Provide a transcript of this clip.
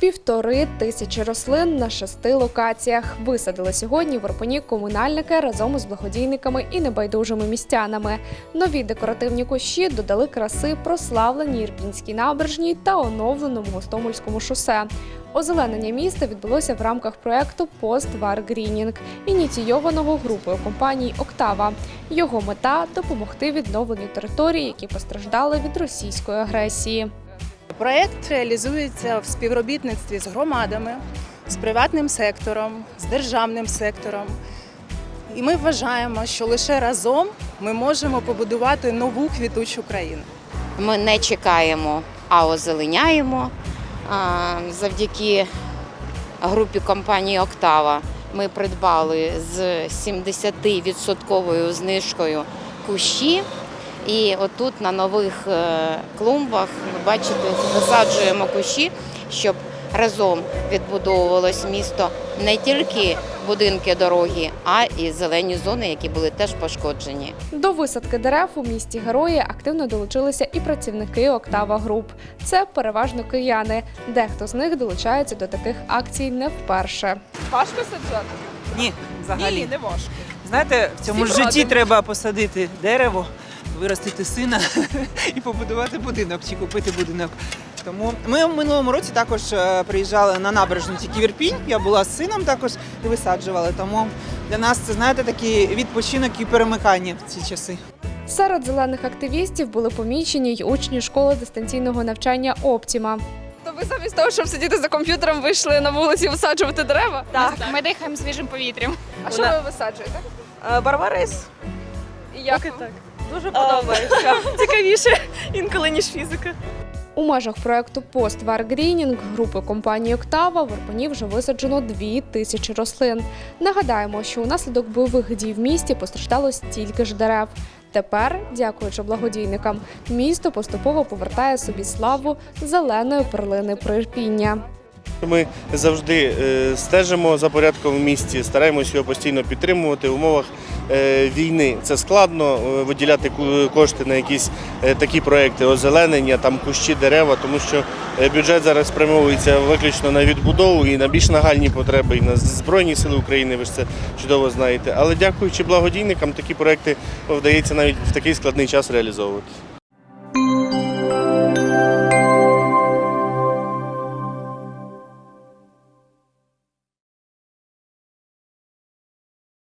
Півтори тисячі рослин на шести локаціях висадили сьогодні в Ірпені комунальники разом із благодійниками і небайдужими містянами. Нові декоративні кущі додали краси прославленій Ірпінській набережній та оновленому Гостомельському шосе. Озеленення міста відбулося в рамках проекту Поствар Грінінг, ініційованого групою компаній Октава. Його мета допомогти відновленню територій, які постраждали від російської агресії. Проєкт реалізується в співробітництві з громадами, з приватним сектором, з державним сектором. І ми вважаємо, що лише разом ми можемо побудувати нову квітучу країну. Ми не чекаємо, а озеленяємо. Завдяки групі компанії Октава ми придбали з 70% знижкою кущі. І отут на нових е, клумбах, ви бачите, висаджуємо кущі, щоб разом відбудовувалось місто не тільки будинки дороги, а і зелені зони, які були теж пошкоджені. До висадки дерев у місті герої активно долучилися і працівники Октава Груп. Це переважно кияни. Дехто з них долучається до таких акцій не вперше. Важко саджати? Ні, взагалі. Ні, не важко. Знаєте, в цьому Всі житті разом. треба посадити дерево, виростити сина і побудувати будинок чи купити будинок. Тому ми в минулому році також е, приїжджали на набережну тільки в Ірпінь. Я була з сином також і висаджували. Тому для нас це знаєте такий відпочинок і перемикання в ці часи. Серед зелених активістів були помічені й учні школи дистанційного навчання Оптіма. То ви замість того, щоб сидіти за комп'ютером, вийшли на вулиці висаджувати дерева? Так, ми дихаємо свіжим повітрям. А що ви висаджуєте? Барбарис. І як Поки так. Дуже подобається. Цікавіше інколи, ніж фізика. У межах проекту Поствар Грінінг групи компанії Октава в Ірпені вже висаджено дві тисячі рослин. Нагадаємо, що унаслідок бойових дій в місті постраждало стільки ж дерев. Тепер, дякуючи благодійникам, місто поступово повертає собі славу зеленої перлини Прирпіння. Ми завжди е, стежимо за порядком в місті, стараємось його постійно підтримувати в умовах е, війни. Це складно е, виділяти кошти на якісь е, такі проекти озеленення, там кущі, дерева, тому що е, бюджет зараз спрямовується виключно на відбудову і на більш нагальні потреби, і на Збройні Сили України. Ви ж це чудово знаєте. Але дякуючи благодійникам, такі проекти вдається навіть в такий складний час реалізовувати.